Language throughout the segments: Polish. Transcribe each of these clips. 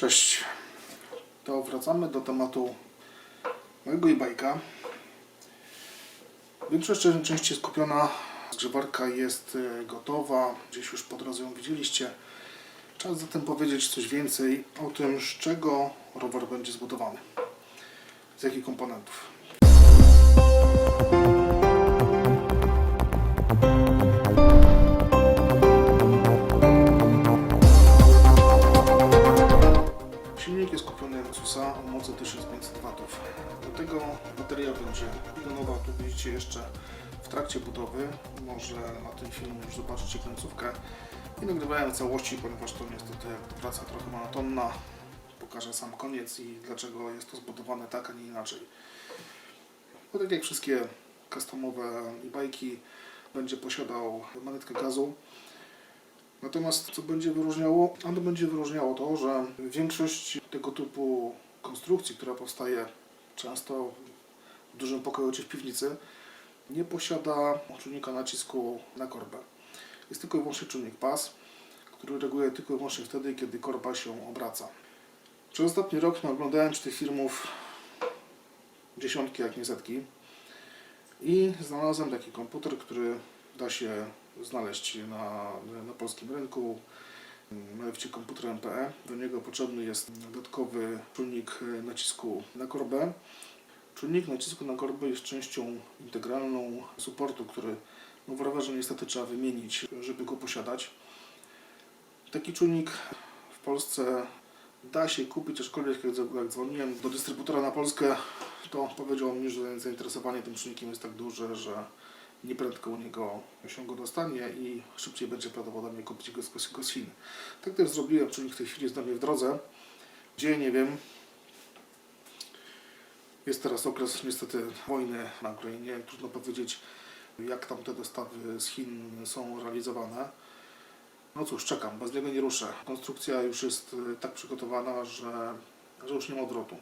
Cześć. To wracamy do tematu mojego e-bike'a. Większość części- jest kupiona. Zgrzewarka jest e, gotowa. Gdzieś już po drodze ją widzieliście. Czas zatem powiedzieć coś więcej o tym, z czego rower będzie zbudowany. Z jakich komponentów. Lexusa o mocy 1500 W. Do tego bateria będzie biegunowa, tu widzicie jeszcze w trakcie budowy. Może na tym filmie już zobaczycie końcówkę. Nie nagrywałem całości, ponieważ to niestety praca trochę monotonna. Pokażę sam koniec i dlaczego jest to zbudowane tak, a nie inaczej. Bo tak jak wszystkie customowe e-bajki, będzie posiadał manetkę gazu. Natomiast co będzie wyróżniało? Ano będzie wyróżniało to, że większość tego typu konstrukcji, która powstaje często w dużym pokoju czy w piwnicy, nie posiada czujnika nacisku na korbę. Jest tylko i wyłącznie czujnik pas, który reaguje tylko i wyłącznie wtedy, kiedy korba się obraca. Przez ostatni rok oglądałem tych filmów dziesiątki, jak nie setki i znalazłem taki komputer, który da się znaleźć na, na polskim rynku. Mianowicie komputer MPE. Do niego potrzebny jest dodatkowy czujnik nacisku na korbę. Czujnik nacisku na korbę jest częścią integralną supportu, który no w rowerze niestety trzeba wymienić, żeby go posiadać. Taki czujnik w Polsce da się kupić, aczkolwiek jak dzwoniłem do dystrybutora na Polskę, to powiedział mi, że zainteresowanie tym czujnikiem jest tak duże, że nieprędko u niego się go dostanie i szybciej będzie prawdopodobnie kupić go z, z Chin. Tak też zrobiłem, czujnik w tej chwili jest do mnie w drodze. Gdzie nie wiem. Jest teraz okres niestety wojny na Ukrainie. Trudno powiedzieć, jak tam te dostawy z Chin są realizowane. No cóż, czekam, bez niego nie ruszę. Konstrukcja już jest y, tak przygotowana, że, że już nie ma odwrotu.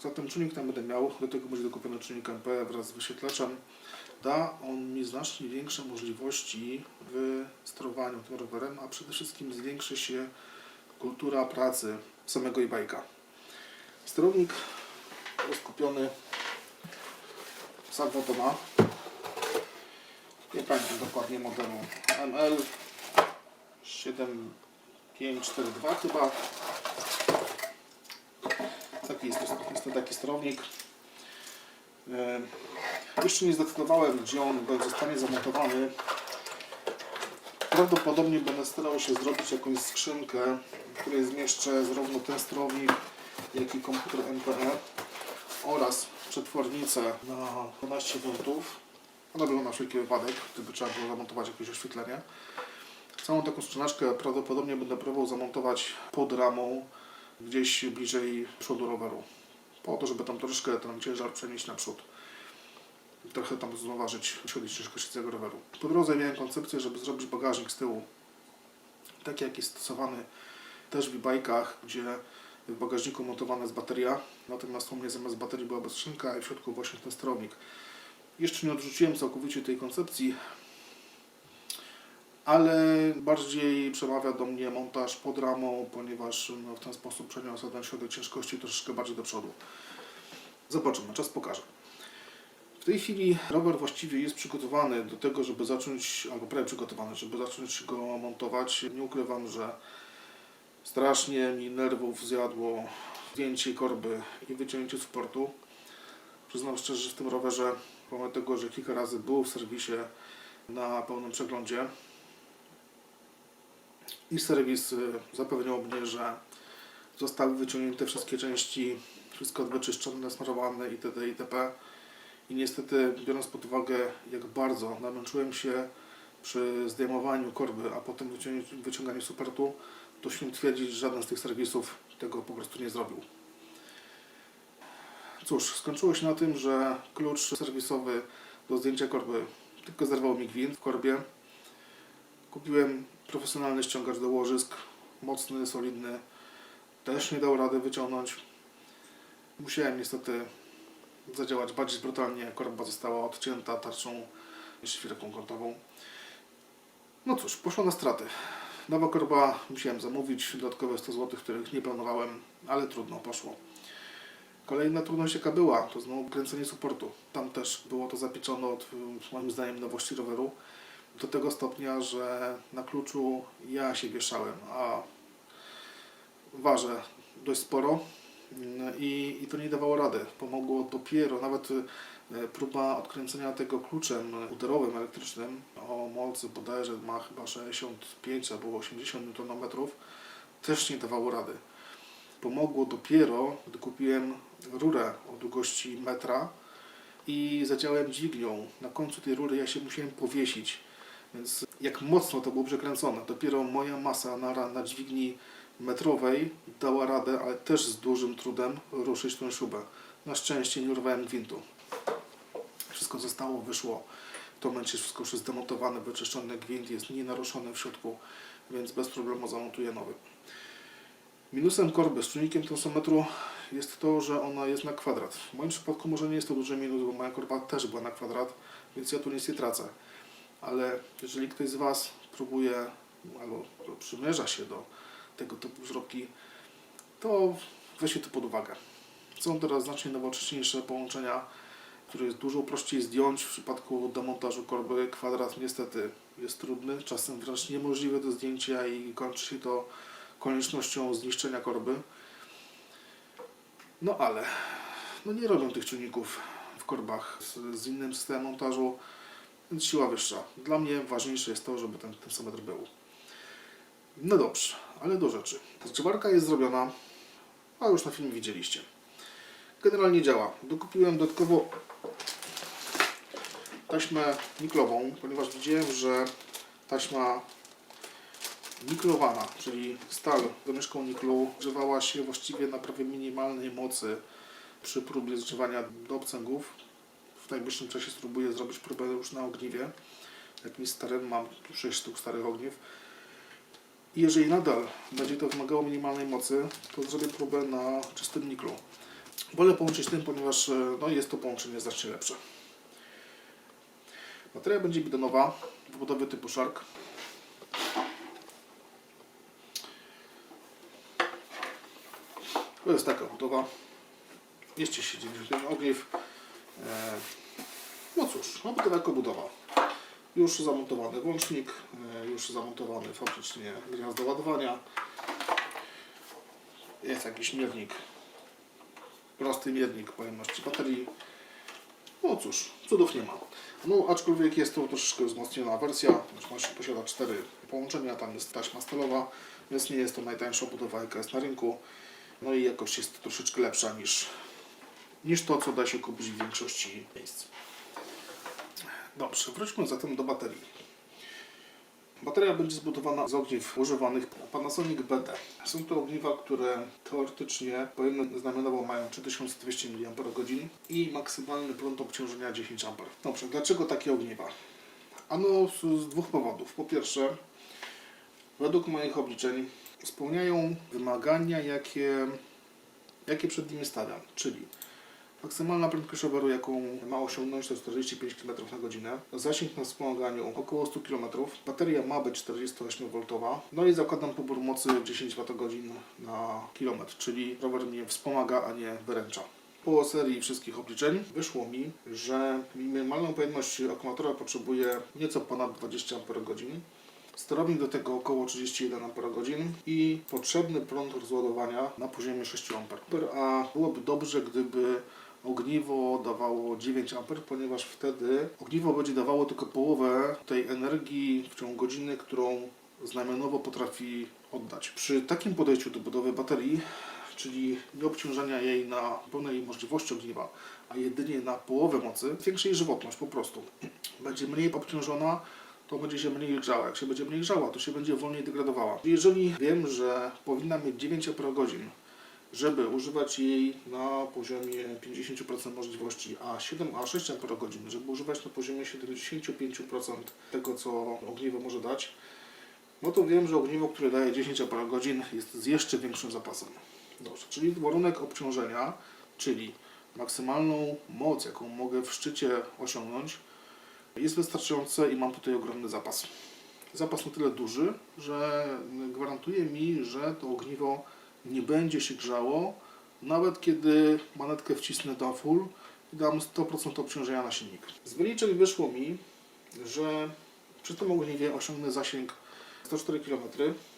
Zatem czujnik tam będę miał, do tego będzie dokupiony czujnik MP wraz z wyświetlaczem. Da on mi znacznie większe możliwości w sterowaniu tym rowerem, a przede wszystkim zwiększy się kultura pracy samego e-bike'a. Sterownik jest kupiony z Agwatona. Nie pamiętam dokładnie modelu ML 7542 chyba. Taki jest, jest to taki sterownik. Jeszcze nie zdecydowałem, gdzie on zostanie zamontowany. Prawdopodobnie będę starał się zrobić jakąś skrzynkę, w której zmieszczę zarówno ten sterownik, jak i komputer MPE oraz przetwornicę na 12 V. Ona była na wszelki wypadek, gdyby trzeba było zamontować jakieś oświetlenie. Całą taką skrzyneczkę prawdopodobnie będę próbował zamontować pod ramą gdzieś bliżej przodu roweru. Po to, żeby tam troszeczkę ten ciężar przenieść na przód. Trochę tam zauważyć średniej ciężkości tego roweru. Po drodze miałem koncepcję, żeby zrobić bagażnik z tyłu. Tak jak jest stosowany też w e-bajkach, gdzie w bagażniku montowana jest bateria. Natomiast u mnie zamiast baterii była bez skrzynka i w środku właśnie ten sterownik. Jeszcze nie odrzuciłem całkowicie tej koncepcji, ale bardziej przemawia do mnie montaż pod ramą, ponieważ no, w ten sposób przeniosę ten środek ciężkości troszeczkę bardziej do przodu. Zobaczymy, czas pokaże. Tej chwili rower właściwie jest przygotowany do tego, żeby zacząć, albo prawie przygotowany, żeby zacząć go montować. Nie ukrywam, że strasznie mi nerwów zjadło zdjęcie korby i wyciągnięcie supportu. Przyznam szczerze, że w tym rowerze, pomimo tego, że kilka razy był w serwisie na pełnym przeglądzie, i serwis y, zapewniał mnie, że zostały wyciągnięte wszystkie części, wszystko wyczyszczone, smarowane itd. itp. I niestety, biorąc pod uwagę, jak bardzo namęczyłem się przy zdejmowaniu korby, a potem wyciąganiu supportu, to śmiem twierdzić, że żaden z tych serwisów tego po prostu nie zrobił. Cóż, skończyło się na tym, że klucz serwisowy do zdjęcia korby tylko zerwał mi gwint w korbie. Kupiłem profesjonalny ściągacz do łożysk, mocny, solidny. Też nie dał rady wyciągnąć. Musiałem niestety zadziałać bardziej brutalnie. Korba została odcięta tarczą i szwirką kątową. No cóż, poszło na straty. Nowa korba musiałem zamówić, dodatkowe 100 zł, których nie planowałem, ale trudno, poszło. Kolejna trudność jaka była, to znowu kręcenie supportu. Tam też było to zapieczone od moim zdaniem nowości roweru. Do tego stopnia, że na kluczu ja się wieszałem, a ważę dość sporo i, i to nie dawało rady. Pomogło dopiero nawet y, próba odkręcenia tego kluczem uderowym elektrycznym o mocy bodajże ma chyba 65 albo 80 Nm też nie dawało rady. Pomogło dopiero, gdy kupiłem rurę o długości metra i zadziałem dźwignią. Na końcu tej rury ja się musiałem powiesić, więc jak mocno to było przekręcone. Dopiero moja masa na, na dźwigni metrowej dała radę, ale też z dużym trudem ruszyć tą śrubę. Na szczęście nie urwałem gwintu. Wszystko zostało, wyszło. W tym momencie wszystko już jest demontowane, wyczyszczony gwint jest nienaruszony w środku, więc bez problemu zamontuję nowy. Minusem korby z czujnikiem tensometru jest to, że ona jest na kwadrat. W moim przypadku może nie jest to duży minus, bo moja korba też była na kwadrat, więc ja tu nic nie tracę. Ale jeżeli ktoś z Was próbuje albo przymierza się do tego typu żrobki, to weźcie to pod uwagę. Są teraz znacznie nowocześniejsze połączenia, które jest dużo prościej zdjąć. W przypadku demontażu korby kwadrat niestety jest trudny, czasem wręcz niemożliwe do zdjęcia i kończy się to koniecznością zniszczenia korby. No ale no nie robią tych czynników w korbach z, z innym systemem montażu, więc siła wyższa. Dla mnie ważniejsze jest to, żeby ten tensometr był. No dobrze, ale do rzeczy. Zgrzewarka jest zrobiona, a już na filmie widzieliście. Generalnie działa. Dokupiłem dodatkowo taśmę niklową, ponieważ widziałem, że taśma niklowana, czyli stal domieszką niklu grzewała się właściwie na prawie minimalnej mocy przy próbie zgrzewania do obcęgów. W najbliższym czasie spróbuję zrobić próbę już na ogniwie. Jakimś starym, mam tu 6 sztuk starych ogniw. Jeżeli nadal będzie to wymagało minimalnej mocy, to zrobię próbę na czystym niklu. Wolę połączyć tym, ponieważ e, no, jest to połączenie znacznie lepsze. Bateria będzie bidonowa w budowie typu Shark. To jest taka budowa. Mieści się 90 ogniw. E, No cóż, no to taka budowa. Już zamontowany włącznik, e, już zamontowany fabrycznie gniazdo ładowania. Jest jakiś miernik, prosty miernik pojemności baterii. No cóż, cudów nie ma. No, aczkolwiek jest to troszeczkę wzmocniona wersja, ponieważ posiada cztery połączenia, tam jest taśma stalowa, więc nie jest to najtańsza budowa, jaka jest na rynku. No i jakość jest troszeczkę lepsza niż, niż to, co da się kupić w większości miejsc. Dobrze, wróćmy zatem do baterii. Bateria będzie zbudowana z ogniw używanych Panasonic BD. Są to ogniwa, które teoretycznie pojemne znamionowo mają 3200 mAh i maksymalny prąd obciążenia 10 A. Dobrze, dlaczego takie ogniwa? Ano z, dwóch powodów. Po pierwsze, według moich obliczeń spełniają wymagania, jakie, jakie przed nimi stawiam, czyli Maksymalna prędkość roweru, jaką ma osiągnąć, to 45 km na godzinę. Zasięg na wspomaganiu około 100 km. Bateria ma być 48V. No i zakładam pobór mocy 10 Wh na kilometr, czyli rower mnie wspomaga, a nie wyręcza. Po serii wszystkich obliczeń wyszło mi, że minimalną pojemność akumulatora potrzebuje nieco ponad 20 Ah. Sterownik do tego około 31 Ah i potrzebny prąd rozładowania na poziomie 6 A. A byłoby dobrze, gdyby ogniwo dawało 9 A, ponieważ wtedy ogniwo będzie dawało tylko połowę tej energii w ciągu godziny, którą znamionowo potrafi oddać. Przy takim podejściu do budowy baterii, czyli nie obciążania jej na pełnej możliwości ogniwa, a jedynie na połowę mocy, zwiększy jej żywotność po prostu. Będzie mniej obciążona, to będzie się mniej grzała. Jak się będzie mniej grzała, to się będzie wolniej degradowała. Jeżeli wiem, że powinna mieć 9 godzin, żeby używać jej na poziomie 50% możliwości, a 7, a 6 godzin, żeby używać na poziomie 75% tego, co ogniwo może dać, no to wiem, że ogniwo, które daje 10 godzin jest z jeszcze większym zapasem. Dobrze, czyli warunek obciążenia, czyli maksymalną moc, jaką mogę w szczycie osiągnąć, jest wystarczające i mam tutaj ogromny zapas. zapas na tyle duży, że gwarantuje mi, że to ogniwo będzie się grzało, nawet kiedy manetkę wcisnę do full i dam 100% obciążenia na silnik. Z wyliczeń wyszło mi, że przy tym ogniwie osiągnę zasięg 104 km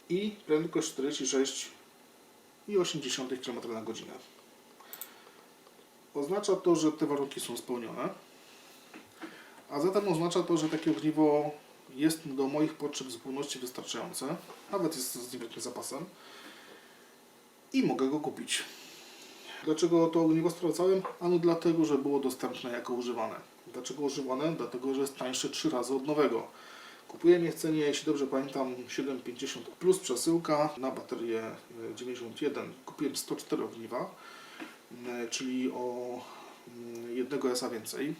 i prędkość 46,8 km na godzinę. Oznacza to, że te warunki są spełnione, a zatem oznacza to, że takie ogniwo jest do moich potrzeb w zupełności wystarczające, nawet jest z niewielkim zapasem i mogę go kupić. Dlaczego to ogniwo sprawdzałem? Ano dlatego, że było dostępne jako używane. Dlaczego używane? Dlatego, że jest tańsze 3 razy od nowego. Kupiłem je w cenie, jeśli dobrze pamiętam, 7,50 plus przesyłka na baterię e, 91. Kupiłem 104 ogniwa, e, czyli o mm, jednego SA więcej,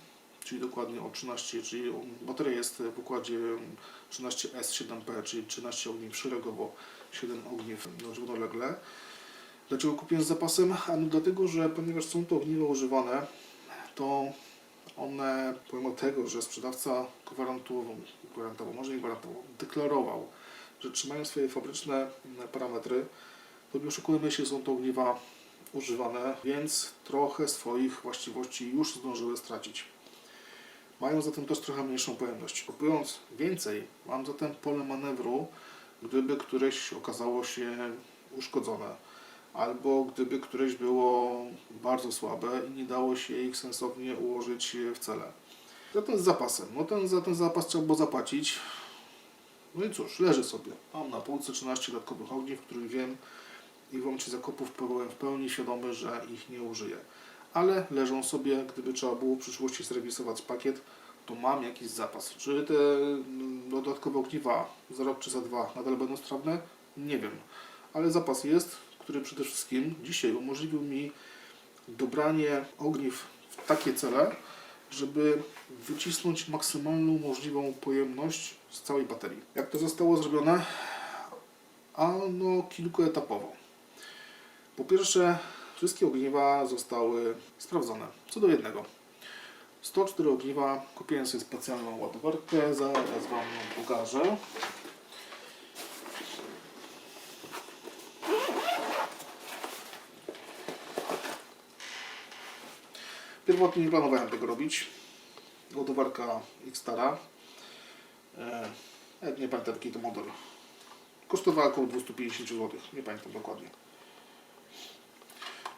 czyli dokładnie o 13, czyli bateria jest w układzie 13S7P, czyli 13 ogniw szeregowo, 7 ogniw równolegle. Dlaczego kupiłem z zapasem? Ano dlatego, że ponieważ są to ogniwa używane, to one, pomimo tego, że sprzedawca gwarantował, gwarantował, może nie gwarantował, deklarował, że trzymają swoje fabryczne mm, parametry, to nie oszukujmy się, są to ogniwa używane, więc trochę swoich właściwości już zdążyły stracić. Mają zatem też trochę mniejszą pojemność. Kupując więcej, mam zatem pole manewru, gdyby któreś okazało się uszkodzone albo gdyby któreś było bardzo słabe i nie dało się ich sensownie ułożyć w cele. Zatem z zapasem. No ten, za ten zapas trzeba było zapłacić. No i cóż, leży sobie. Mam na półce 13 dodatkowych ogniw, których wiem i w momencie zakupów byłem w pełni świadomy, że ich nie użyję. Ale leżą sobie, gdyby trzeba było w przyszłości serwisować pakiet, to mam jakiś zapas. Czy te mm, dodatkowe ogniwa za rok czy za dwa nadal będą sprawne? Nie wiem. Ale zapas jest, który przede wszystkim dzisiaj umożliwił mi dobranie ogniw w takie cele, żeby wycisnąć maksymalną możliwą pojemność z całej baterii. Jak to zostało zrobione? Ano kilkuetapowo. Po pierwsze, wszystkie ogniwa zostały sprawdzone. Co do jednego. 104 ogniwa, kupiłem sobie specjalną ładowarkę, zaraz Wam ją pokażę. Pierwotnie nie planowałem tego robić. Ładowarka Xtara. E, nie pamiętam jaki to model. Kosztowała około 250 zł. Nie pamiętam dokładnie.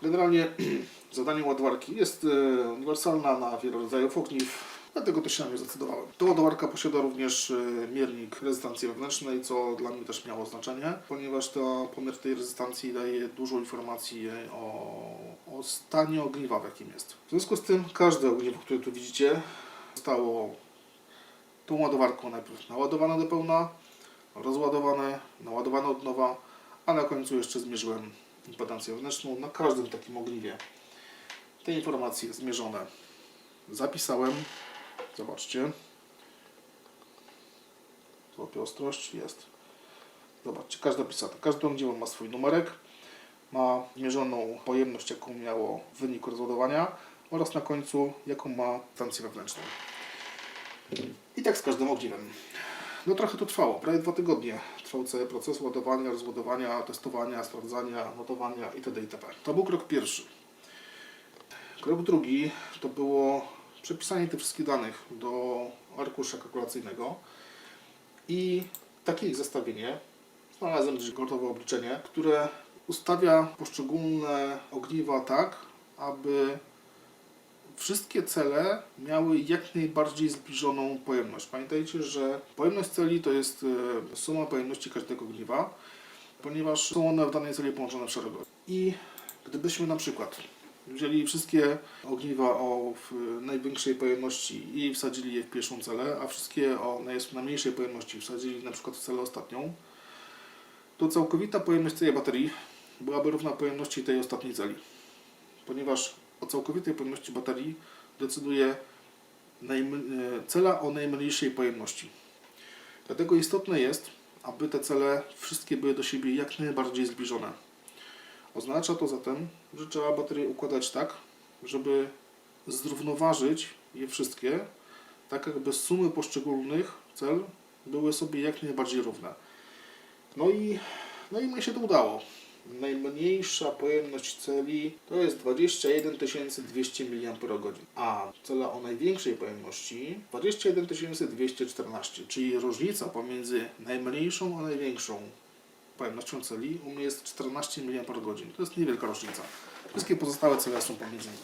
Generalnie zadanie ładowarki jest e, uniwersalna na wiele rodzajów ogniw. Dlatego też się na nie zdecydowałem. Ta ładowarka posiada również e, miernik rezystancji wewnętrznej, co dla mnie też miało znaczenie, ponieważ to pomiar tej rezystancji daje dużo informacji o, o stanie ogniwa, w jakim jest. W związku z tym każde ogniwo, które tu widzicie, zostało tą ładowarką najpierw naładowane do pełna, rozładowane, naładowane od nowa, a na końcu jeszcze zmierzyłem impedancję wewnętrzną na każdym takim ogniwie. Te informacje zmierzone zapisałem. Zobaczcie. Złapię ostrość. Jest. Zobaczcie, każda pisata. Każde ogniwo ma swój numerek. Ma zmierzoną pojemność, jaką miało w wyniku rozładowania oraz na końcu, jaką ma stację wewnętrzną. I tak z każdym ogniwem. No trochę to trwało, prawie dwa tygodnie trwał cały proces ładowania, rozładowania, testowania, sprawdzania, notowania itd. itp. To był krok pierwszy. Krok drugi to było przepisanie tych wszystkich danych do arkusza kalkulacyjnego i takie ich zestawienie. Znalazłem gotowe obliczenie, które ustawia poszczególne ogniwa tak, aby wszystkie cele miały jak najbardziej zbliżoną pojemność. Pamiętajcie, że pojemność celi to jest e, suma pojemności każdego ogniwa, ponieważ są one w danej celi połączone w szeregu. I gdybyśmy na przykład wzięli wszystkie ogniwa o największej pojemności i wsadzili je w pierwszą celę, a wszystkie o naj- najmniejszej pojemności wsadzili na przykład w celę ostatnią, to całkowita pojemność całej baterii byłaby równa pojemności tej ostatniej celi. Ponieważ o całkowitej pojemności baterii decyduje e, cela o najmniejszej pojemności. Dlatego istotne jest, aby te cele wszystkie były do siebie jak najbardziej zbliżone. Oznacza to zatem, że trzeba baterię układać tak, żeby zrównoważyć je wszystkie, tak jakby sumy poszczególnych cel były sobie jak najbardziej równe. No i, no i mi się to udało. Najmniejsza pojemność celi to jest 21 200 mAh, a cela o największej pojemności 21 214, czyli różnica pomiędzy najmniejszą a największą pojemnością celi u mnie jest 14 mAh. To jest niewielka różnica. Wszystkie pozostałe cele są pomiędzy nimi.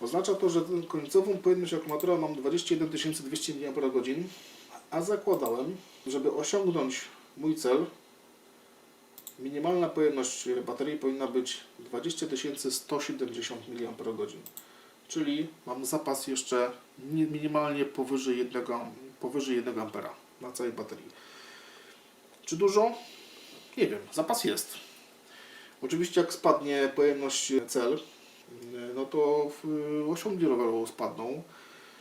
Oznacza to, że końcową pojemność akumulatora mam 21 200 mAh, a zakładałem, żeby osiągnąć mój cel, minimalna pojemność baterii powinna być 20 170 mAh. Czyli mam zapas jeszcze mi- minimalnie powyżej 1, powyżej 1 ampera na całej baterii. Czy dużo? Nie wiem, zapas jest. Oczywiście jak spadnie pojemność cel, no to osiągi roweru spadną.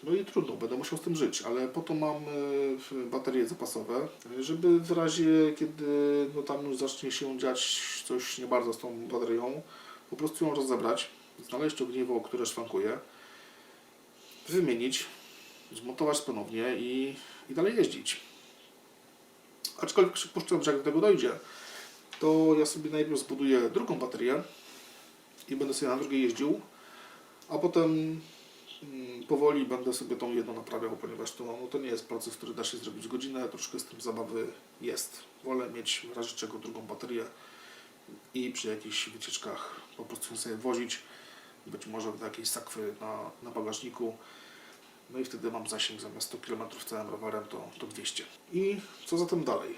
No i trudno, będę musiał z tym żyć, ale po to mam e, baterie zapasowe, żeby w razie, kiedy no tam już zacznie się dziać coś nie bardzo z tą baterią, po prostu ją rozebrać, znaleźć ogniwo, które szwankuje, wymienić, zmontować ponownie i, i dalej jeździć. Aczkolwiek przypuszczam, że jak do tego dojdzie, to ja sobie najpierw zbuduję drugą baterię i będę sobie na drugiej jeździł, a potem mm, powoli będę sobie tą jedną naprawiał, ponieważ to, no, to nie jest proces, który da się zrobić godzinę, troszkę z tym zabawy jest. Wolę mieć w razie czego drugą baterię i przy jakichś wycieczkach po prostu sobie wozić, być może do jakiejś sakwy na, na bagażniku. No i wtedy mam zasięg zamiast 100 km całym rowerem to, to 200. I co zatem dalej?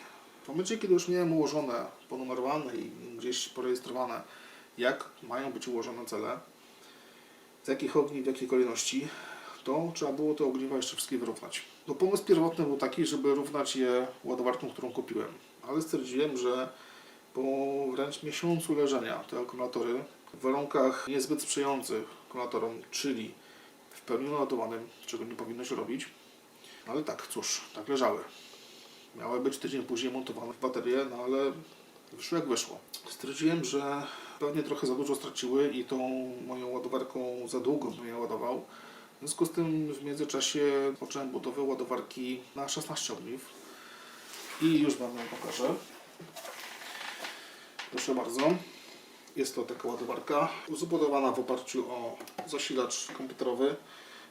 W momencie, kiedy już miałem ułożone, ponumerowane i gdzieś porejestrowane, jak mają być ułożone cele, z jakich ogni, w jakiej kolejności, to trzeba było te ogniwa jeszcze wszystkie wyrównać. No pomysł pierwotny był taki, żeby równać je ładowarką, którą kupiłem, ale stwierdziłem, że po wręcz miesiącu leżenia te akumulatory w warunkach niezbyt sprzyjających akumulatorom, czyli w pełni naładowanym, czego nie powinno się robić, ale tak, cóż, tak leżały. Miały być tydzień później montowane w baterie, no ale wyszło jak wyszło. Stwierdziłem, że pewnie trochę za dużo straciły i tą moją ładowarką za długo je ładował. W związku z tym w międzyczasie zacząłem budowę ładowarki na 16 ogniw i już Wam ją pokażę. Proszę bardzo. Jest to taka ładowarka zbudowana w oparciu o zasilacz komputerowy.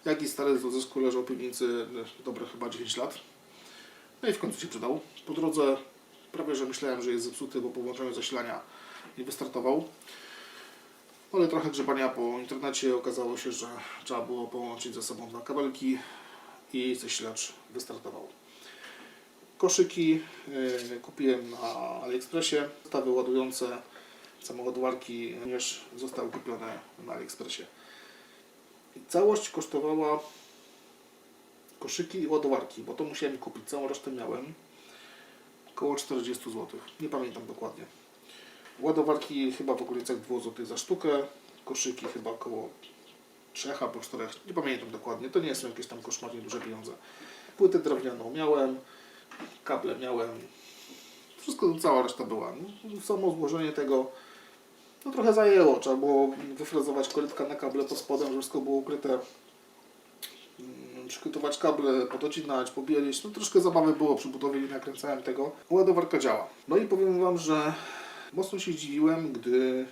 Jak i stary z odzysku leżał w piwnicy dobre chyba 9 lat. No i w końcu się przydał. Po drodze prawie, że myślałem, że jest zepsuty, bo po włączeniu zasilania nie wystartował. Ale trochę grzebania po internecie okazało się, że trzeba było połączyć ze sobą dwa kabelki i zasilacz wystartował. Koszyki yy, kupiłem na AliExpressie. Stawy ładujące samochodowarki również zostały kupione na AliExpressie. Całość kosztowała koszyki i ładowarki, bo to musiałem kupić, całą resztę miałem. Około 40 zł. Nie pamiętam dokładnie. Ładowarki chyba w okolicach 2 zł za sztukę. Koszyki chyba około 3 albo 4. Nie pamiętam dokładnie. To nie są jakieś tam koszmarnie duże pieniądze. Płytę drewnianą miałem. Kable miałem. Wszystko, cała reszta była. No, Samo złożenie tego no, trochę zajęło. Trzeba było wyfrezować korytka na kable pod spodem, żeby wszystko było ukryte przykrytować kable, podocinać, pobielić. No troszkę zabawy było przy budowie, nie nakręcałem tego. Ładowarka działa. No i powiem Wam, że mocno się zdziwiłem, gdy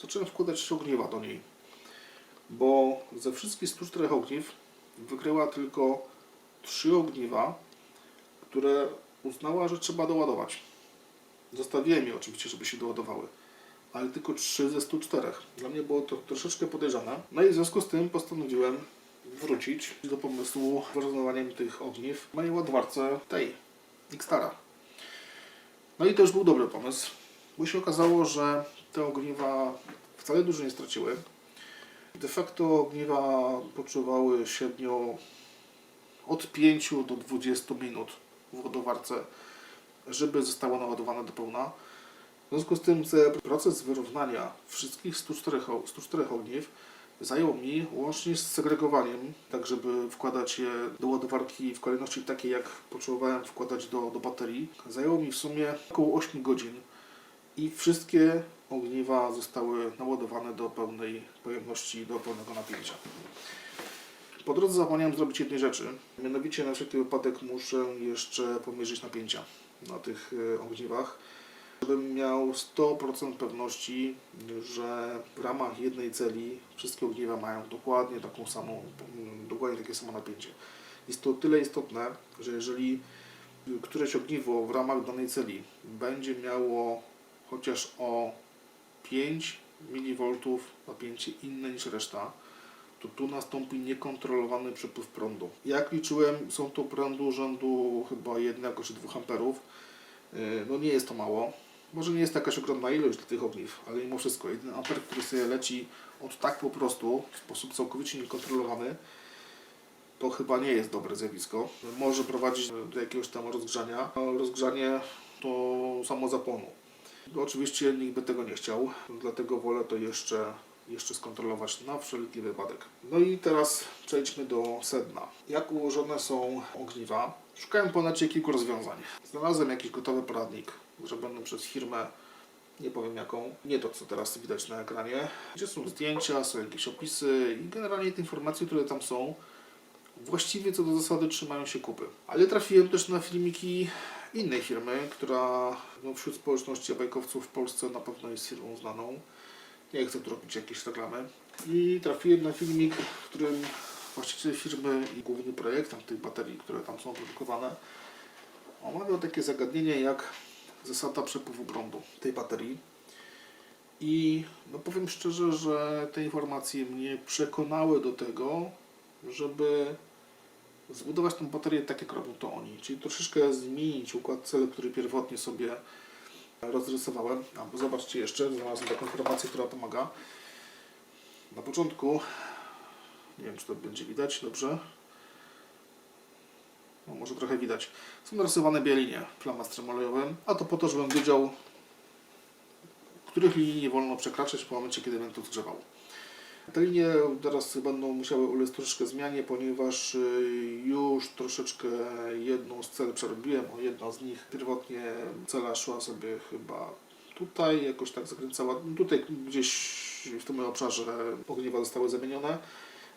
zacząłem wkładać ogniwa do niej. Bo ze wszystkich 104 ogniw wykryła tylko 3 ogniwa, które uznała, że trzeba doładować. Zostawiłem je oczywiście, żeby się doładowały ale tylko 3 ze 104. Dla mnie było to troszeczkę podejrzane. No i w związku z tym postanowiłem wrócić do pomysłu rozwiązywaniem tych ogniw w mojej ładowarce tej Xtara. No i to już był dobry pomysł, bo się okazało, że te ogniwa wcale dużo nie straciły. De facto ogniwa poczuwały średnio od 5 do 20 minut w ładowarce, żeby zostało naładowane do pełna. W związku z tym że proces wyrównania wszystkich 104, o- 104 ogniw zajął mi łącznie z segregowaniem, tak żeby wkładać je do ładowarki w kolejności takiej, jak potrzebowałem wkładać do, do baterii. Zajęło mi w sumie około 8 godzin i wszystkie ogniwa zostały naładowane do pełnej pojemności, do pełnego napięcia. Po drodze zapomniałem zrobić jednej rzeczy. Mianowicie na wszelki wypadek muszę jeszcze pomierzyć napięcia na tych e, ogniwach. Żebym miał 100% pewności, że w ramach jednej celi wszystkie ogniwa mają dokładnie taką samą, mm, dokładnie takie samo napięcie. Jest to tyle istotne, że jeżeli któreś ogniwo w ramach danej celi będzie miało chociaż o 5 mV napięcie inne niż reszta, to tu nastąpi niekontrolowany przepływ prądu. Jak liczyłem, są to prądu rzędu chyba 1 czy 2 amperów. Yy, No nie jest to mało. Może nie jest to jakaś ogromna ilość dla tych ogniw, ale mimo wszystko 1 amper, który sobie leci od tak po prostu, w sposób całkowicie niekontrolowany, to chyba nie jest dobre zjawisko. Może prowadzić do jakiegoś tam rozgrzania. Rozgrzanie to samo zapłonu. Oczywiście nikt by tego nie chciał, dlatego wolę to jeszcze, jeszcze skontrolować na wszelki wypadek. No i teraz przejdźmy do sedna. Jak ułożone są ogniwa? Szukałem po necie kilku rozwiązań. Znalazłem jakiś gotowy poradnik, zrobiony przez firmę, nie powiem jaką, nie to co teraz widać na ekranie, gdzie są zdjęcia, są jakieś opisy i generalnie te informacje, które tam są, właściwie co do zasady trzymają się kupy. Ale trafiłem też na filmiki innej firmy, która no, wśród społeczności bajkowców w Polsce na pewno jest firmą znaną. Nie chcę tu robić jakiejś reklamy. I trafiłem na filmik, w którym właściciel firmy i główny projektant tych baterii, które tam są produkowane, omawiał takie zagadnienie jak zasada przepływu prądu tej baterii. I no powiem szczerze, że te informacje mnie przekonały do tego, żeby zbudować tę baterię tak, jak robią to oni. Czyli troszeczkę zmienić układ celu, który pierwotnie sobie rozrysowałem. A, zobaczcie jeszcze, znalazłem taką informację, która pomaga. Na początku, nie wiem czy to będzie widać dobrze. No, może trochę widać. Są narysowane bielinie flamastrem olejowym, a to po to, żebym wiedział, których linii nie wolno przekraczać w momencie, kiedy będę to zgrzewał. Te linie teraz będą musiały ulec troszeczkę zmianie, ponieważ y, już troszeczkę jedną z cel przerobiłem. O jedna z nich pierwotnie cela szła sobie chyba tutaj, jakoś tak zakręcała. Tutaj gdzieś w tym obszarze ogniwa zostały zamienione.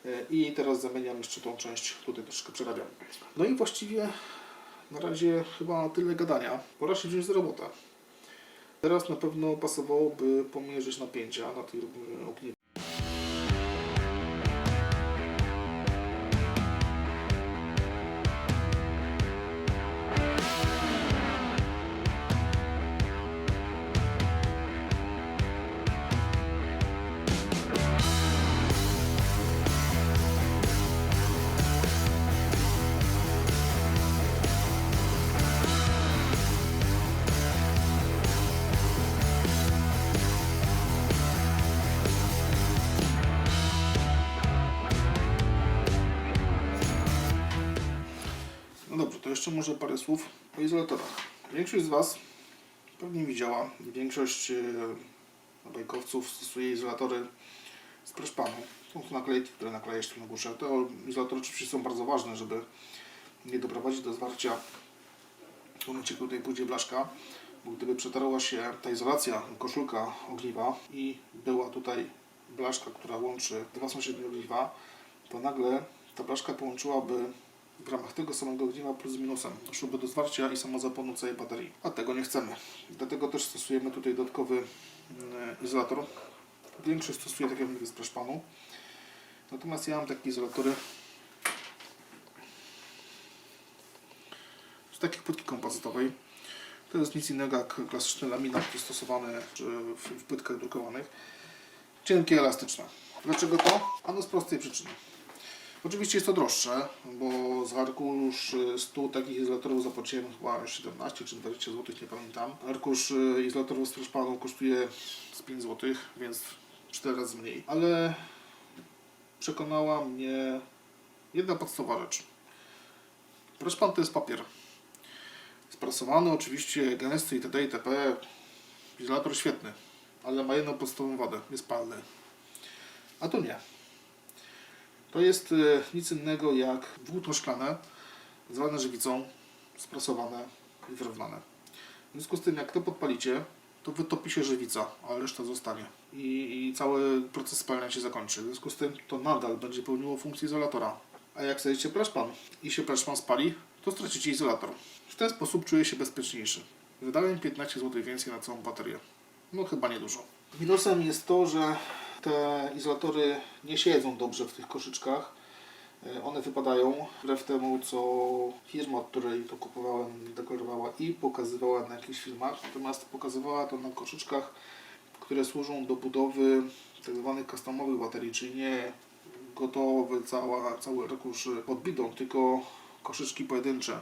Y, I teraz zamieniam jeszcze tą część, tutaj troszeczkę przerabiam. No i właściwie na razie chyba tyle gadania. Pora się wziąć za robotę. Teraz na pewno pasowałoby pomierzyć napięcia na tej y, jeszcze może parę słów o izolatorach. Większość z Was pewnie widziała, większość e, bajkowców stosuje izolatory z preszpanu. Są to naklejki, które naklejasz na górze. Te izolatory oczywiście są bardzo ważne, żeby nie doprowadzić do zwarcia w momencie, kiedy tutaj pójdzie blaszka, bo gdyby przetarła się ta izolacja, koszulka ogniwa i była tutaj blaszka, która łączy dwa sąsiednie ogniwa, to nagle ta blaszka połączyłaby w ramach tego samego ogniwa plus minusem. Doszłoby do zwarcia i samozapłonu całej baterii. A tego nie chcemy. Dlatego też stosujemy tutaj dodatkowy mm, izolator. Większość stosuje, tak jak mówię, z preszpanu. Natomiast ja mam takie izolatory z takiej płytki kompozytowej. To jest nic innego jak klasyczny laminat stosowany w płytkach drukowanych. Cienkie, elastyczne. Dlaczego to? Ano z prostej przyczyny. Oczywiście jest to droższe, bo z arkusz 100 takich izolatorów zapłaciłem chyba 17 czy 20 zł, nie pamiętam. Arkusz y, izolatorów z Freshpanu kosztuje z 5 zł, więc 4 razy mniej. Ale przekonała mnie jedna podstawowa rzecz. Freshpan to jest papier. Sprasowany oczywiście, gęsty itd. itp. Izolator świetny, ale ma jedną podstawową wadę, jest palny. A to nie. To jest e, nic innego jak włókno szklane, zwane żywicą, sprasowane i wyrównane. W związku z tym, jak to podpalicie, to wytopi się żywica, a reszta zostanie. I, I cały proces spalania się zakończy. W związku z tym, to nadal będzie pełniło funkcję izolatora. A jak znajdziecie praszpan i się praszpan spali, to stracicie izolator. W ten sposób czuję się bezpieczniejszy. Wydałem 15 zł więcej na całą baterię. No chyba niedużo. Minusem jest to, że te izolatory nie siedzą dobrze w tych koszyczkach. E, One wypadają, wbrew temu co firma, od której to kupowałem, deklarowała i pokazywała na jakichś filmach. Natomiast pokazywała to na koszyczkach, które służą do budowy tzw. customowych baterii, czyli nie gotowy cała, cały arkusz pod bidą, tylko koszyczki pojedyncze.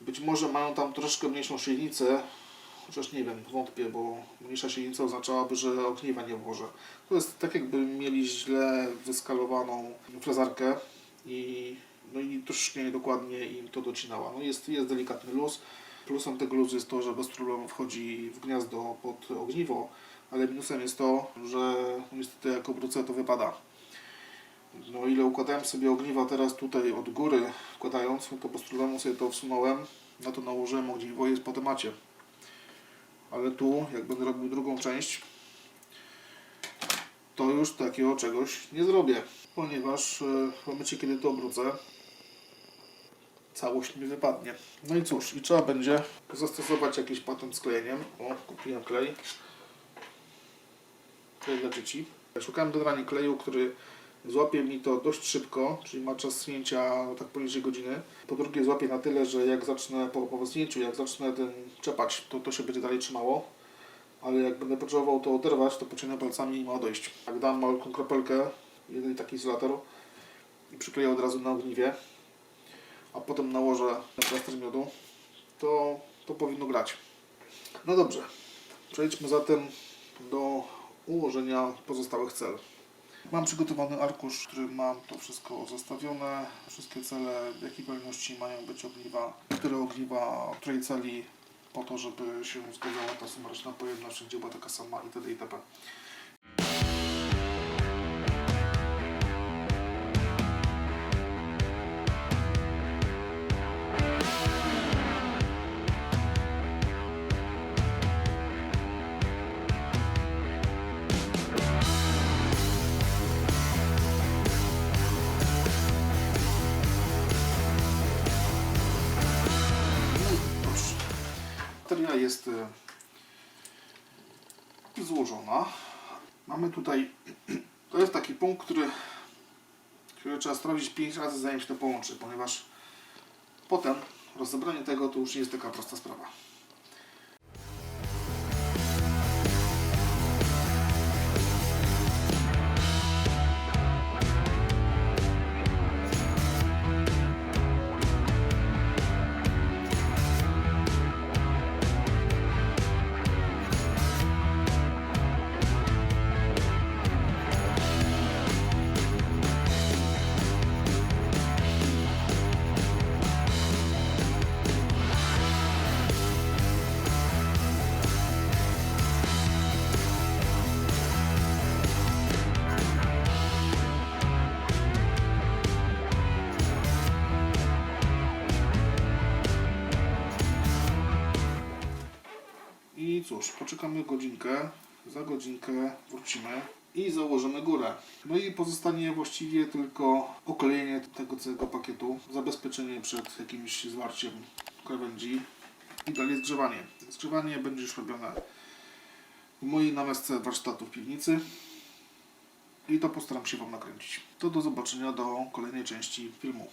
Być może mają tam troszkę mniejszą silnicę, chociaż nie wiem, wątpię, bo mniejsza silnica oznaczałaby, że ogniwa nie włożę. To jest tak jakby mieli źle wyskalowaną frezarkę i, no i troszkę niedokładnie im to docinała. No jest, jest delikatny luz. Plusem tego luzu jest to, że bez problemu wchodzi w gniazdo pod ogniwo, ale minusem jest to, że niestety jak obrócę to wypada. No ile układałem sobie ogniwa teraz tutaj od góry wkładając, no to bez problemu sobie to wsunąłem, na to nałożyłem ogniwo i jest po temacie. Ale tu, jak będę robił drugą część, to już takiego czegoś nie zrobię, ponieważ e, w momencie kiedy to obrócę, całość mi wypadnie. No i cóż, i trzeba będzie zastosować jakiś patent z klejeniem. O, kupiłem klej. Klej dla dzieci. Szukałem generalnie kleju, który złapie mi to dość szybko, czyli ma czas schnięcia no, tak poniżej godziny. Po drugie złapie na tyle, że jak zacznę po, po zdjęciu, jak zacznę ten czepać, to to się będzie dalej trzymało. Ale jak będę potrzebował to oderwać, to pociągnę palcami i ma odejść. Jak dam malutką kropelkę, jeden taki izolator i przykleję od razu na ogniwie, a potem nałożę na plaster miodu, to, to powinno grać. No dobrze, przejdźmy zatem do ułożenia pozostałych cel. Mam przygotowany arkusz, w którym mam to wszystko zestawione. Wszystkie cele, w jakiej kolejności mają być ogniwa, które ogniwa, której celi, po to, żeby się zgadzała ta sumaryczna pojemność, gdzie była taka sama itd. itp. Mamy tutaj, to jest taki punkt, który, który trzeba sprawdzić 5 razy zanim się to połączy, ponieważ potem rozebranie tego to już nie jest taka prosta sprawa. Poczekamy godzinkę, za godzinkę wrócimy i założymy górę. No i pozostanie właściwie tylko oklejenie tego całego pakietu, zabezpieczenie przed jakimś zwarciem krawędzi i dalej zgrzewanie. Zgrzewanie będzie już robione w mojej namiastce warsztatu w piwnicy i to postaram się Wam nakręcić. To do zobaczenia do kolejnej części filmu.